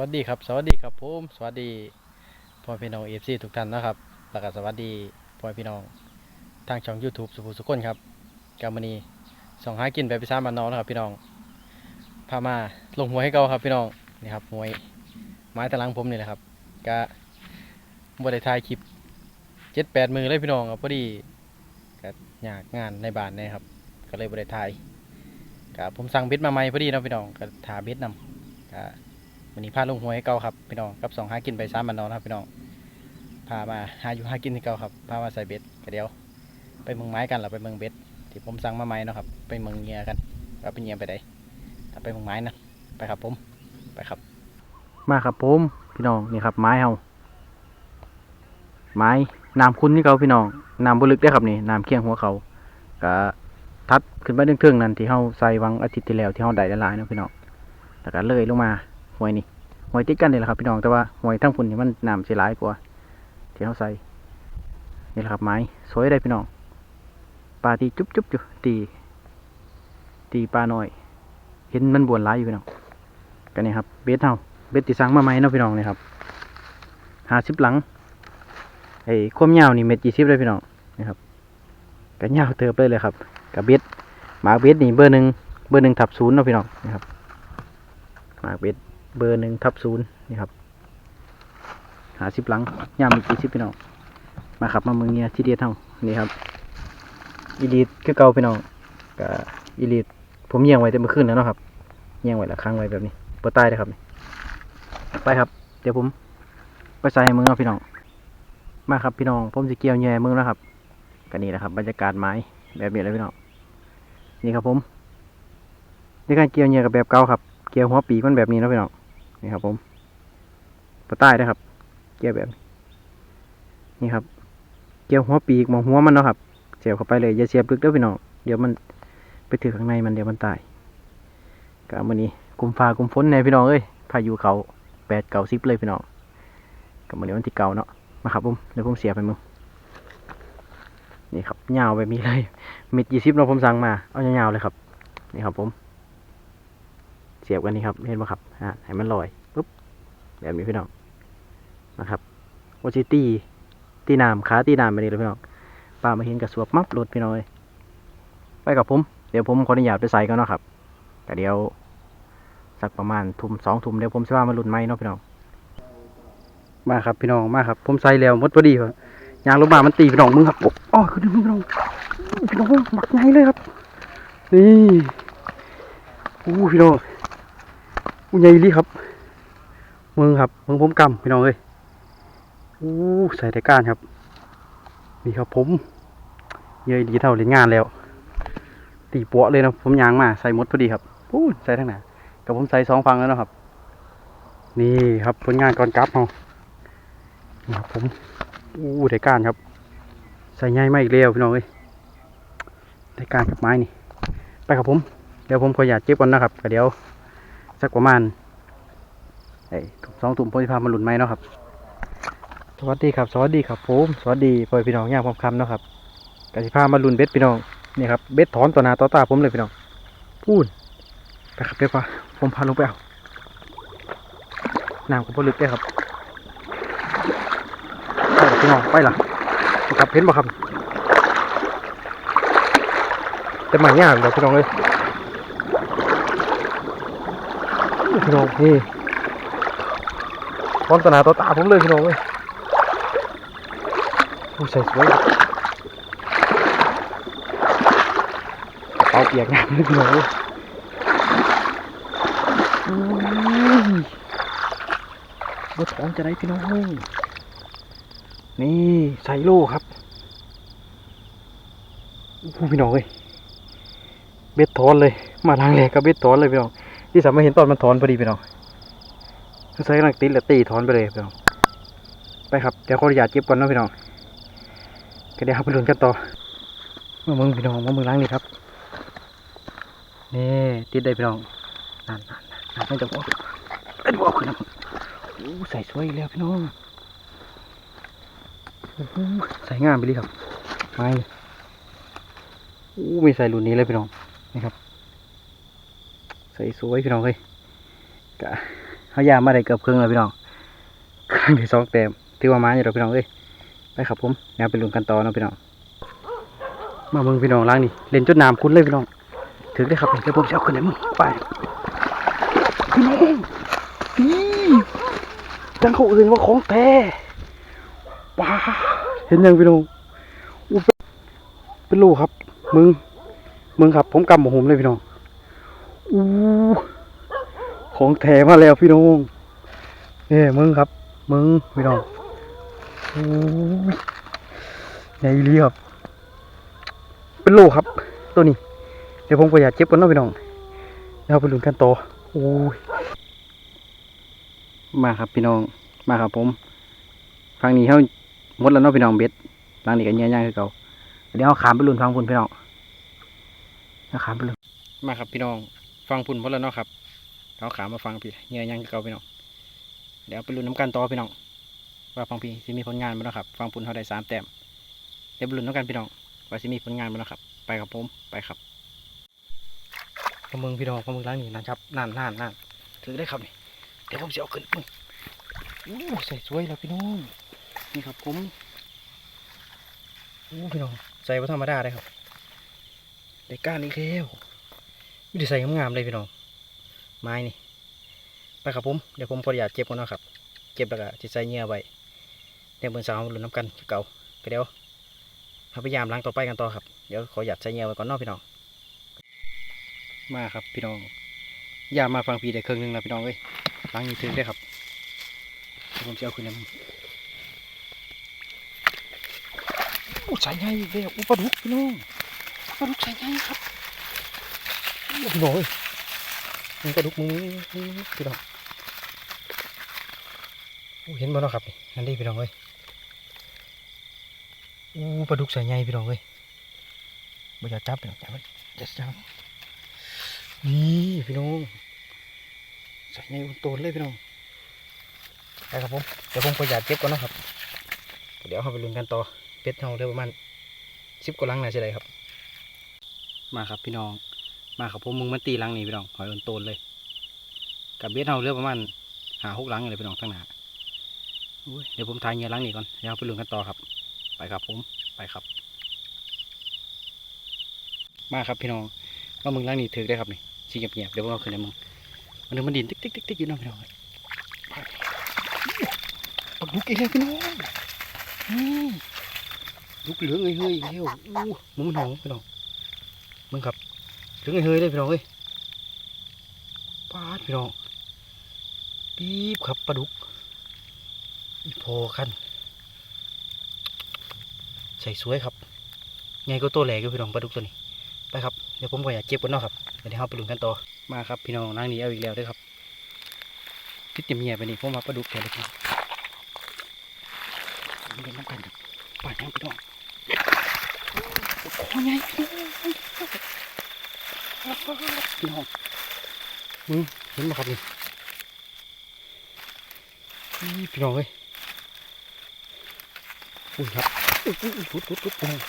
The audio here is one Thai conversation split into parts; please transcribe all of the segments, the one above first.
วัสดีครับ สวัสดีครับผมสวัสดีพ่อพี่น้องเอฟซีทุกท่านนะครับแล้วก็สวัสดีพ่อพี่น้องทางช่อง YouTube สุภูสุคนครับกามานีสองหากินแบบพิซซ่ามานนองนะครับ พี่น้องพามาลงหวยให้เกาครับ พี่น้องนี่ครับหวยไม้ตะลังผมนี่แหละครับก็บริถ่ายคลิปเจ็ดแปดมือเลยพี่น้องครับพอดีก็อยากงานในบ้านนะครับ ก็เลยบริถ่ายก็ผมสั่งเบ็ดมาใหม่พอดีนะพี่น้องก็ถาเบ็ดนำก็ วันนี้พาลงหวยให้เก่าครับพี่น้องกับสองหากินไปสามันนอนครับพี่น้องพามาหาอยู่หากินให้เก่าครับพามาใส่เบ็ดก็เดี๋ยว ไปเมืองไม้กันเราไปเมืองเบ็ดที่ผมสั่งมาไม้นะครับ ไปเมืองเงียกันว่าไปเงียไปไหนถ้าไปเมืองไม้นะไปครับผมไปครับ มาครับผมพี่น้องนี่ครับ ไม้เฮาไม้น้ำคุณที่เขาพี่น้องน้ำบลึกได้ครับนี่น้ำเคียงหัวเขาก็ทัดขึ้นไปเทื่องๆนั่นที่เฮาใส่วังอาทิตย์ที่แล้วที่เฮาได้หลายนะพี่น้องแล้วก็เลยลงมา หวยนี่หวยติดกันนี่แหละครับพี่น้องแต่ว่าหวยทั้งพุ่นนี่มันน้ำเสียหลายกว่าที่เขาใส่นี่แหละครับไม้สวยได้พี่น้องปลาตีจุ๊บจุ๊บอยู่ตีตีปลาหน่อย เห็นมันบวนหลายอยู่พี่น้องกันนี่ครับเบ็ดเฮาเบ็ดตีสังมาไหมเนาะพี่น้องนี่ครับหาสิบหลังไอ้ควมยาวนี่เม็ดยี่สิบเลยพี่น้องนี่ครับกันยาวเติบเลยเลยครับกับเบ็ดหมากเบ็ดนี่เบอร์หนึ่งเบอร์หนึ่งทับศูนย์เนาะพี่น้องนี่ครับหมากเบ็ด เบอร์หนึ่งทับศูนย์นี่ครับ หาสิบหลังย่ามอีกกี่สิบพี่น้องมาขับมาเมืองเนี้ยที่เดียเท่านี่ครับอีลีดคือเก่าพี่น้องกับอีลีดผมเยี่ยงไว้แต่เมื่อคืนแล้วเนาะครับเยี่ยงไว้ละครั้งไว้แบบนี้ปวดใต้เลยครับไปครับ เดี๋ยวผมไปใส่ให้มือเนาะพี่น้องมาครับพี่น้องผมจะเกี่ยวแย่มือแล้วครับกันนี่แหละครับ บรรยากาศไม้แบบนี้เลยพี่น้องนี่ครับผมในการเกี่ยวแย่กับแบบเก่าครับ เกี่ยวหัวปีกมันแบบนี้นะพี่น้อง นี่ครับ ผมปลาใต้นะครับเกี่ยวแบบนี่ครับ เกี่ยวหัวปีกมองหัวมันเนาะครับเสียบเข้าไปเลยอย่าเสียบลึกเด้อพี่น้องเดี๋ยวมันไปถือข้างในมันเดี๋ยวมันตายกะมันนี้กุมฟ้ากุมฝนแน่พี่น้องเอ้ยพายุเขาแปดเก่าสิบเลยพี่น้องกับมันนี้วันที่เก่าเนาะมาครับผมเดี๋ยวผมเสียบไปมึงนี่ครับยาวแบบนี้เลยเม็ดยี่สิบเนาผมสั่งมาเอายาวๆเลยครับ นี่ครับผม เสียบกันนี่ครับเห็นไหมครับอ่าให้มันลอยปุ๊บแบบนี้พี่น้องนะครับโอชิตีตีน้ำขาตีน้ำไปนี่เลยพี่น้องป้ามาเห็นกับสวบมับหลุดพี่น้อยไปกับผม เดี๋ยวผมขออนุญาตไปใส่กันเนาะครับแต่เดี๋ยวสักประมาณทุ่มสองทุ่มเดี๋ยวผมจะว่ามาหลุดไม้เนาะพี่น้อง มาครับพี่น้องมาครับ ผมใส่แล้วมดพอดีครับยางลงมามันตีพี่น้องมึงครับอ้อ๋อคือดึงพี่น้องพี่น้องหมักไงเลยครับ นี่อู้พี่น้อง อู้ใหญ่ลีครับเมืองครับเมืองผมกำพี่น้องเอ้ยอู้ใส่แต่ก้านครับ นี่ครับผมใหญ่ดีเท่าเล่นงานแล้ว ตีปัวเลยนะผมยางมาใส่มดพอดีครับอู้ใส่ทั้งหนากับผมใส่สองฟังแล้วนะครับ นี่ครับผลงานก่อนกลับเอานี่ครับผมอู้ได้ก้านครับ ใส่ใหญ่มาอีกแล้วพี่น้องเอ้ยได้ก้านกับไม้นี่ไปครับผมเดี๋ยวผมขออยากเจ็บก่อนนะครับก็เดี๋ยว สักประมาณไอ้สองตุ่มโพธิพามาหลุนไหมเนาะครับ สวัสดีครับสวัสดีครับผมสวัสดีพ่อพี่น้องย่างความคำเนาะครับกสิพามาหลุนเบ็ดพี่น้องนี่ครับเบ็ดถอนต่อหน้าต่อตาผมเลยพี่น้องพูดไปครับเดี๋ยวพาผมพาลงไปเอาน้ำก็พอลึกได้ครับไปพี่น้องไปล่ะครับเห็นบ่ครับแต่ไม่ยากเลยพี่น้องเลย พี่น้องนี่พร้อมตนาต่อตาผมเลยพี่น้องเว้ยผู้ใส่สวยกระเป๋าเปียกน้ำเลยพี่น้องเว้ยอุ้ยรถของจะได้พี่น้องเว้ยนี่ใส่โล่ครับอู้พี่น้องเว้ยเบ็ดถอนเลย มาทางแรกกับเบ็ดถอนเลยพี่น้อง ที่สามารถเห็นตอนมันถอนพอดีพี่น้องใช้กำลังติดแล้วตีถอนไปเลยพี่น้องไปครับเดี๋ยวขออนุญาตเก็บก่อนนะพี่น้องก็เดี๋ยวเราไปลุ้นกันต่อมาเมืองพี่น้องมาเมืองล้างนี่ครับนี่ติดได้พี่น้องนั่นนั่นนั่นนั่จะบอกเอ้ยบอกขึ้นะโอ้ใส่สวยแล้วพี่น้องใส่งามไปเลยครับไม่โอ้ไม่ใส่รุ่นนี้เลยพี่น้องนี่ครับ ใส่สวยพี่น้องเลยกะเขายามมาได้เกือบครึ่งแล้วพี่น้องครั้งที่สองเต็มถือว่ามาอยู่แล้วพี่น้องเอ้ยไปครับผมแนวไปลุ้นกันต่อนะพี่น้อง มาเมืองพี่น้องล้างนี่เล่นจนน้ำคุ้นเลยพี่น้องถือได้ครับเดี๋ยวผมจะเอาขึ้นให้มึงไปพี่น้องนี่จังเขาอื่นว่าของแท้ว้าเห็นยังพี่น้องเป็นลูกครับ มึง มึงครับ ผมกำหมหุ่มเลยพี่น้อง อู้ของแท้มาแล้วพี่น้องนี่มึงครับ มึงพี่น้องอู้ใหญ่อีหลีครับ เป็นโลครับ ตัวนี้ เดี๋ยวผมก็อยากเจ็บกันเนาะพี่น้องเราไปลุ้นกันต่อโอ้ยมาครับพี่น้องมาครับผมฟังนี้เขาหมดแล้วเนาะพี่น้องเบ็ดฟังนี้กันเงี้ยย่างคือเก่าเดี๋ยวเขาขามไปลุ้นฟังพุ่นพี่น้องเอาขามไปลุ้นมาครับพี่น้อง ฟังพุ่นหมดแล้วเนาะครับเขาขามาฟังพี่เงี้ยย่างเก่าพี่น้องเดี๋ยวไปลุ้นน้ำกันต่อพี่น้องว่าฟังพี่สิมีผลงานบ้างนะครับฟังพุ่นเขาได้สามแต้มเดี๋ยวไปลุ้นน้ำกันพี่น้องว่าสิมีผลงานบ้างนะครับ ไปครับผมไปครับพมึงพี่น้องพมึงล้างหนีนะครับนั่นนั่นนั่นถือได้ครับนี่เดี๋ยวผมจะเอาขึ้นมึงอู้ใส่สวยแล้วพี่น้องนี่ครับผมอู้พี่น้องใส่ว่าธรรมดาเลยครับได้ก้านอีกแล้ว ไม่ได้ใส่งามๆเลยพี่น้อง ไม้นี่ ไปครับผม เดี๋ยวผมขออนุญาตเจ็บก่อนนะครับเจ็บแล้วก็จะใส่เงื่อไว้เดี๋ยวเบนสาวมาลุ้นน้ำกันเก่าก็เดี๋ยวพยายามล้างต่อไปกันต่อครับ เดี๋ยวขอหยัดใส่เงียไว้ก่อนนอกพี่น้อง มาครับพี่น้องอย่ามาฟังพีได้เครื่องหนึงแล้วพี่น้องเอ้ยล้างนี้ถึงได้ครับ ผมจะเอาขึ้นน้ำโอ้ใส่ไงอีกแล้วอุปลาดุกพี่น้องปลาดุกใส่ไงครับ พี่น้องเอ้ยมึงปลาดุกมึงพี่น้องโอ้เห็นบ่เนาะครับนี่นั่นดิพี่น้องเอ้ยอู้ปลาดุกใส่ใหญ่พี่น้องเอ้ยบ่อยากจับพี่น้องจับไว้จะจับนี่พี่น้องใส่ใหญ่อุ่นโตนเลยพี่น้องไปครับผมเดี๋ยวผมขออยากเก็บก่อนนะครับ เดี๋ยวเราไปลุ้นกันต่อเป็ดเราเร็วประมาณสิบกว่าลังน่าจะได้ครับ มาครับพี่น้อง มาครับผมมึงมันตีลังนี่พี่น้องหอยอุ่นโตนเลยกับเบ็ดเราเร็วประมาณหาหกลังเลยพี่น้องทั้งหนาอุ้ยเดี๋ยวผมทายเงี้ยลังนี่ก่อนเดี๋ยวเราไปลุ้นกันต่อครับ ไปครับผมไปครับ มาครับพี่น้องว่ามึงล้างนี่ถือได้ครับนี่สีเงียบๆเดี๋ยวผมเอาขึ้นให้มึงมันนึงมันดินติ๊กติ๊กติ๊กติ๊กอยู่นะพี่น้องปักดุกอีกแล้วพี่น้องนี่ดุกเหลืองเฮ้ยเฮ้ยอีกแล้วอู้มึงมันหองพี่น้องมึงครับ เหลืองเฮ้ยเฮ้ยเลยพี่น้องเฮ้ยปาดพี่น้องปี๊บครับปลาดุกอีพอคันใส่สวยครับไงก็ตัวแหลกอยู่พี่น้องปลาดุกตัวนี้ไปครับเดี๋ยวผมก็อยากเก็บกันเนาะครับเดี๋ยวเราไปลุ้นกันต่อมาครับพี่น้องนางนี้เอาอีกแล้วด้วยครับพิษเมียไปนี่ผมมาปลาดุกแทนเลยพี่น้องเล่นน้ำกันครับปล่อยน้ำพี่น้องโอ้ยไง พี่น้องมึงเห็นไหมครับนี่พี่น้องเอ้ยอุ้ยครับอุ้ยอุ้ยอุ้ยทุดทุดทุดพี่น้อง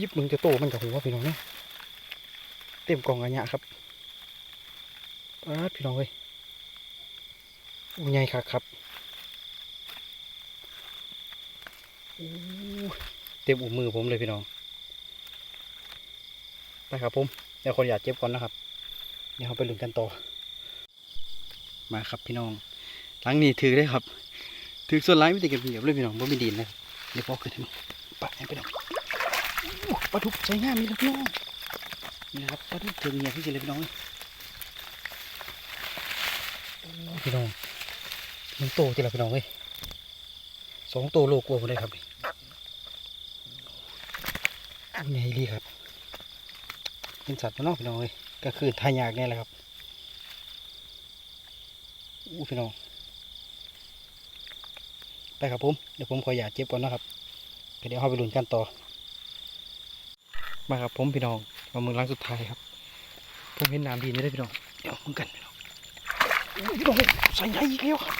ยิบมึงจะโตมันกับหัวพี่น้องเนี่ยเต็มกล่องอันเนี้ยครับป้าพี่น้องเอ้ยอู้ยใหญ่คักครับเต็มอุ้มมือผมเลยพี่น้อง ไปครับผมเดี๋ยวคนอยากเจ็บก่อนนะครับเดี๋ยวเราไปลุ้นกันต่อมาครับพี่น้องหลังนี้ถือได้ครับ ถือส่วนไลน์ไม่ได้เก็บเหยียบเลยพี่น้องบ่มีดินนะเดี๋ยวพอขึ้นให้ปะให้พี่น้องปลาดุกใช้งามมีล้วพี่น้องนี่นะครับปลาดุกถึงเหยียบที่สุดเลยพี่น้องพี่น้องมันโตทีละพี่น้องเอ้ยสองโตโลกลัวผมได้ครับนี่ใหญ่ดีครับ เป็นสัตว์พี่น้องพี่น้องเอ้ยก็คือทายากนี่แหละครับอู้พี่น้องไปครับผมเดี๋ยวผมขออยาเจ็บก่อนนะครับเดี๋ยวเราไปลุ้นกันต่อ มาครับผมพี่น้องมามือล้างสุดท้ายครับผมเห็นน้ำดีนี่ได้พี่น้องเดี๋ยวมึงกันพี่น้องพี่น้องใส่ใหญ่อีกแล้วครับ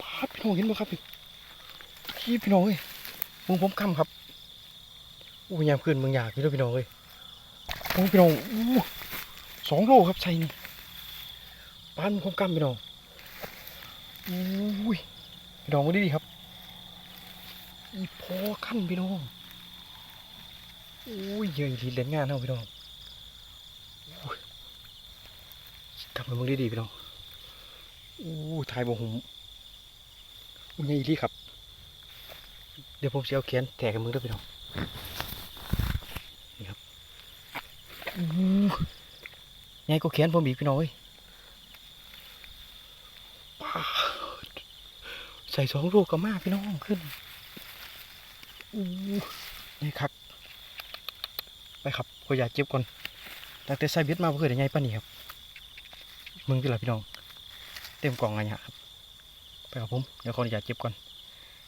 พาดพี่น้องเห็นไหมครับพี่พี่พี่น้องเอ้ยมึงผมคำครับอู้ยามขึ้นมึงอยากนี่ด้วยพี่น้องเอ้ย โอ้พี่น้องสองโลครับใส่นี่ปานคมกำพี่น้องอุ้ยพี่น้องมาดีครับ อีพอขั้นพี่น้องอุ้ยเยอะอีหลีเล่นงานเนาพี่น้องอุ้ยกลับมามึงดีพี่น้องอู้ถ่ายบ่หุมอุ้ยใหญ่อีหลีครับ เดี๋ยวผมจะเอาแขนแทกกับมึงด้วยพี่น้อง อู้ใหญ่ก็แขนผมอีกพี่น้องเอ้ยใส่สองลูกก็มากพี่น้องขึ้นอู้นี่ครับ ไปครับก็อยากเจ็บก่อนตั้งแต่ใส่เบ็ดมาเพื่อได้ไงป้านี่ครับ มึงกี่ละพี่น้อง เต็มกล่องอะไรเนี่ยครับ ไปครับผม เดี๋ยวขออนุญาเจ็บก่อน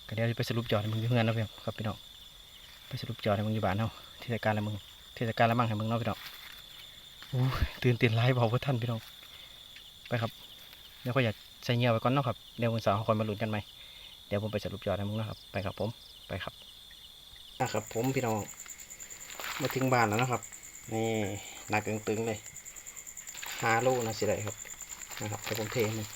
ก็เดี๋ยวไปสรุปจอดให้มึงอยู่เงินนะพี่องครับพี่น้อง ไปสรุปจอดให้มึงอยู่บ้านเนาะเทศกาลละไรมึง เทศกาลละมั่งให้มึงเนาะพี่น้องอู้ตื่นเต้นไล่บาเพื่อท่านพี่น้อง ไปครับ เดี๋ยวขออยากใส่เงียไว้ก่อนเนาะครับ เดี๋ยววันเสาร์เขาคอยมาลุ้นกันไหม เดี๋ยวผมไปสรุปจอดให้มึงนะครับ ไปครับผม ไปครับนะครับ ผมพี่น้อง มาถึงบ้านแล้วนะครับ นี่หนักตึงๆเลยห้าโลนะสิได้ครับ นะครับแต่ผมเทมัน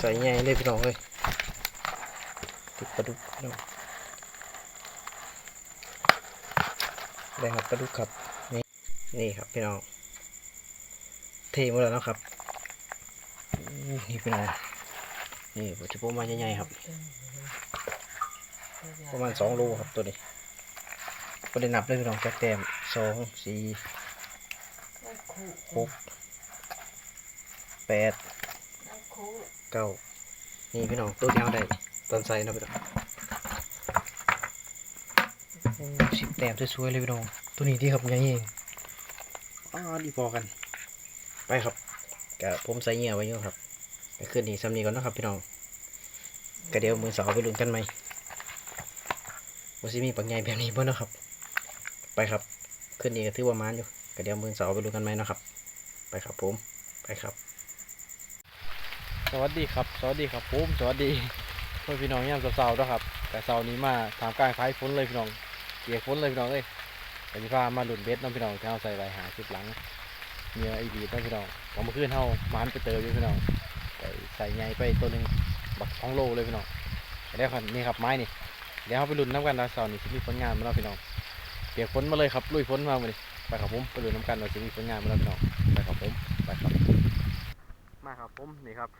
ใส่ใหญ่เลยพี่น้องเลยติดปลาดุกพี่น้องได้ครับปลาดุกครับ นี่นี่ครับพี่น้อง เทหมดแล้วนะครับ นี่เป็นไงนี่ปัจจุบันมาใหญ่ๆครับ ประมาณสองโลครับตัวนี้ก็ได้นับเลยพี่น้องจักแต้มสองสี่หกแปด เก้านี่พี่น้องตัวยาวได้ตอนใส่เนาะพี่น้องโอ้สิบแต้มสวยๆเลยพี่น้องตัวนี้ที่ครับใหญ่เองอ้าวดีพอกัน ไปครับกับผมใส่เหงื่อไว้อยู่ครับไปขึ้นนี่ซ้ำนี้ก่อนเนาะครับพี่น้องก็เดี๋ยวมือสาวไปลุ้นกันไหมว่าสิมีปักใหญ่แบบนี้บ่เนาะครับ ไปครับ ขึ้นนี่ก็ถือว่ามานอยู่ก็เดี๋ยวมือสาวไปลุ้นกันไหมเนาะครับ ไปครับผม ไปครับ สวัสดีครับ สวัสดีครับผมสวัสดีเพื่อนพี่น้องยามเสาร์ๆด้วยครับ แต่เสาร์นี้มาถามกลางพายฝนเลยพี่น้องเกียกฝนเลยพี่น้องเอ้ยแต่ที่พามาหลุนเบ็ดเน้องพี่น้องที่เอาใส่ไว้หาชุดหลังเนื้อไอดีต้องพี่น้องผมมาขึ้นเท่ามันไปเติมอยู่พี่น้องใส่ใหญ่ไปตัวหนึ่งบักสองโลเลยพี่น้องเดี๋ยวครับนี่ครับไม้นี่เดี๋ยวเราไปลุ้นน้ำกันนะสอนนี่จะมีผลงานมาแล้วพี่น้องเปียกฝนมาเลยครับลุยฝนมาเลยไปครับผมไปลุ้นน้ำกันว่าจะมีผลงานมาแล้วพี่น้องไปครับผมไปครับมาครับผมนี่ครับ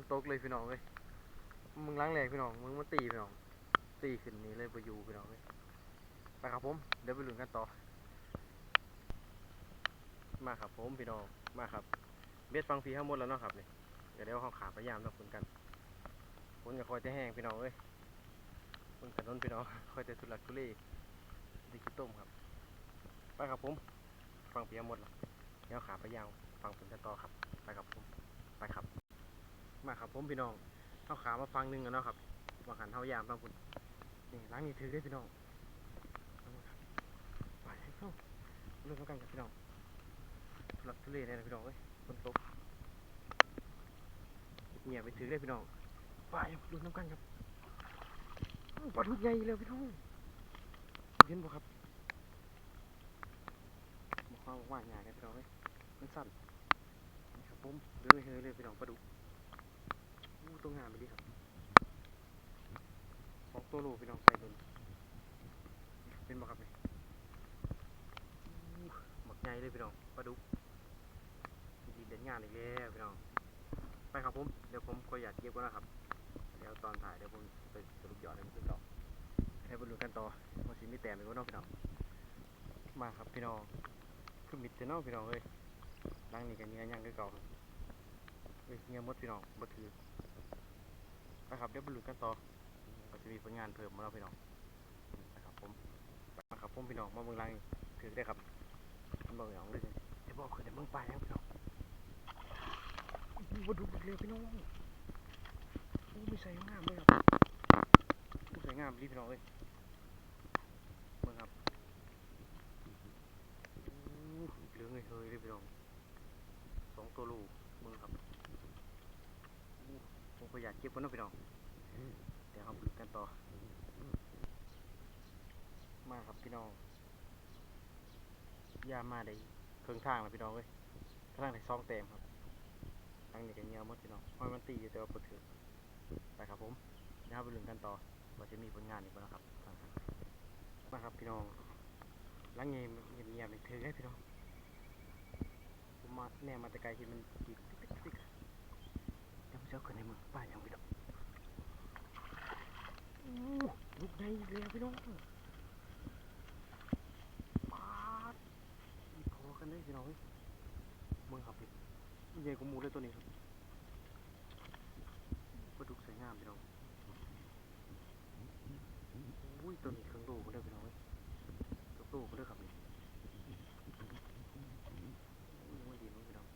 นตกเลยพี่น้องเลยมึงล้างแรงพี่น้อง มึงมาตีพี่น้อง ตีขึ้นนี้เลยไปอยู่พี่น้องเลยไปครับผม เดี๋ยวไปลุ้นกันต่อ มาครับผมพี่น้อง มาครับ เบ็ดฟังพีข้างบนแล้วเนาะครับเนี่เดี๋ยวเดี๋ยวเขาขาพยายามเราฝนกันฝนจะคอยจะแห้งพี่น้องเอ้ยฝนกันนนพี่น้องคอยจะทุลักทุเลดิกิต้มครับ ไปครับผม ฟังพีข้างบนแล้วเดี๋ยวขาพยายามฟังฝนกันต่อครับ ไปครับผม ไปครับ มาครับผมพี่น้องเอาขามาฟังหนึ่งกันเนาะครับมาขันเท้ายามฟังคุณนี่ล้างนี่ถือได้พี่น้องไปเข้าเริ่มกันกับพี่น้องทุลักทุเลเนี่ยนะพี่น้องเอ้ยฝนตกเงียบไปถือเลยพี่น้องไปดูน้ำกันครับปลาทุกใหญ่เลยพี่น้องเห็นบ่ครับมาควาว่าใหญ่เลยพี่น้องเอ้ยมันสั่นนี่ครับผมเดินเลยเลยพี่น้องปลาดุก ตัวงามไปดิครับสองตัวโลพี่น้องใส่ดุนเป็นบ่ครับนี่อู้หมักใหญ่เลยพี่น้องปลาดุกดีเด่นงานอีกแล้วพี่น้องไปครับผมเดี๋ยวผมขออยากเก็บก่อนนะครับเดี๋ยวตอนถ่ายเดี๋ยวผมไปสรุปยอดให้มันต่อให้บรรลุกันต่อว่าสิมีแต้มอีกว่าน้องพี่น้องมาครับพี่น้องคือมิดเตน้องพี่น้องเอ้ยนั่งนี่กันเงี้ยยังคือเก่าเอ้ยเงี้ยมดพี่น้องบ่ถือ ไปครับเดี๋ยวบรรลุกันต่อก็จะมีผลงานเพิ่มมาแล้วพี่น้องไปครับผมไปมาครับผมพี่น้องมาเมืองลังถือได้ครับมันบอกอย่างเลยจะบอกคือเดี๋ยวเมืองไปแล้วพี่น้องมาดูเร็วพี่น้องโอ้ไม่ใส่งามเลยครับไม่ใส่งามรีบพี่น้องเลยเบิ่งครับโอ้เหลืองเลยเฮ้ยเลยพี่น้องสองตัวลูกมึงครับ บ่อยากเก็บคนน้พี่น้องเดี๋ยวเราปดูกกันต่อ มาครับพี่น้องยามาได้เครื่องทางแล้วพี่น้องเว้ยทางในซองเต็มครับทางนี้ก็เงี้ยวหมดพี่น้องห้อยมันตีอยู่แต่ว่าปวดถือไปครับผมนะครับไปลุ้นกันต่อว่าจะมีผลงานอีกบ้างครับมาครับพี่น้องล้างเงียบเงียบเงียบเลยถือให้พี่น้องมาแน่มาแต่ไกลที่มันติด จะเอาขึ้นในมือป้าอย่างพี่น้องอู้ลูกในอีกแล้วพี่น้องปาดมีพอกันเลยพี่น้องเฮ้ยมึงครับพี่ใหญ่กว่าหมูเลยตัวนี้ครับปลาดุกสวยงามพี่น้องอุ้ยตัวนี้เครื่องโลก็ได้พี่น้องเฮ้ยเครื่องโลก็ได้ครับนี่อุ้ยมันดีมั้งพี่น้อง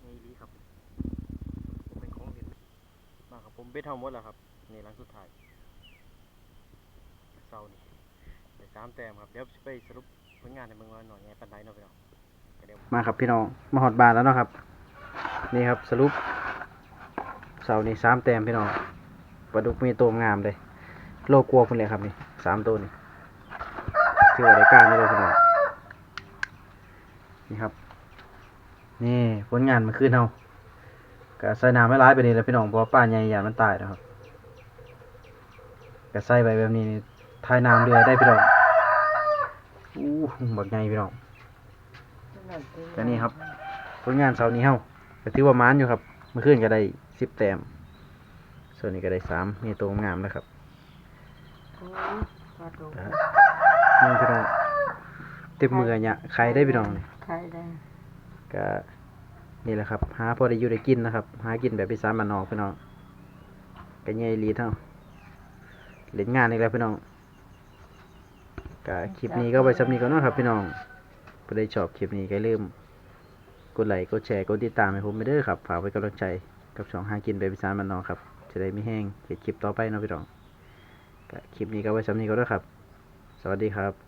ไงลีครับผมเป็นของเล่น มาครับผมเบ็ดเท่าหมดแล้วครับ นี่หลังสุดท้ายเสานี่ได้สามแต้มครับ เดี๋ยวไปสรุปผลงานในเมืองว่าหน่อยไงปันไดเนาะพี่น้องเดี๋ยวมาครับพี่น้อง มาหอดบานแล้วเนาะครับ นี่ครับสรุปเสานี่สามแต้มพี่น้องปลาดุกมีตัวงามเลย โลกลัวคนเลยครับนี่สามตัวนี่ถือว่าได้การนี่เลยพี่น้อง นี่ครับ นี่ผลงานมันขึ้นเฮา ก็ใส่น้ำไม่ร้ายไปนี่แหล้วพี่น้องเพราะว่าป้าใหญ่ยานมันตายนะครับก็ใส่ไปแบบนี้นี่ทายน้ำเรือได้พี่น้องอู้บักไงพี่น้องแต่นี่ครับผลงานเสาร์นี้เฮาก็ถือว่ามานอยู่ครับเมื่อคืนก็ได้สิบแต้มส่วนนี้ก็ได้สามมีตัวงามนะครับนี่พี่น้องเต็มมือเนี่ยใครได้พี่น้องนี่ใครได้ก็ นี่แหละครับ หาพอได้อยู่ได้กินนะครับ หากินแบบพิซซ่ามานนอกพี่น้องก็ใหญ่ลีเท่าเล่นงานอีกแล้วพี่น้องก็คลิปนี้ก็ไว้สำนี้ก่อนนะครับ พี่น้องผู้ใดชอบคลิปนี้ก็อย่าลืมกดไลค์กดแชร์กดติดตามให้ผมไปเด้อครับฝากไว้กำลังใจกับช่องหากินแบบพิซซ่ามานนอกครับจะได้ไม่แห้งเห็นคลิปต่อไปนะพี่น้องก็คลิปนี้ก็ไว้สำนี้ก่อนเด้อครับ สวัสดีครับ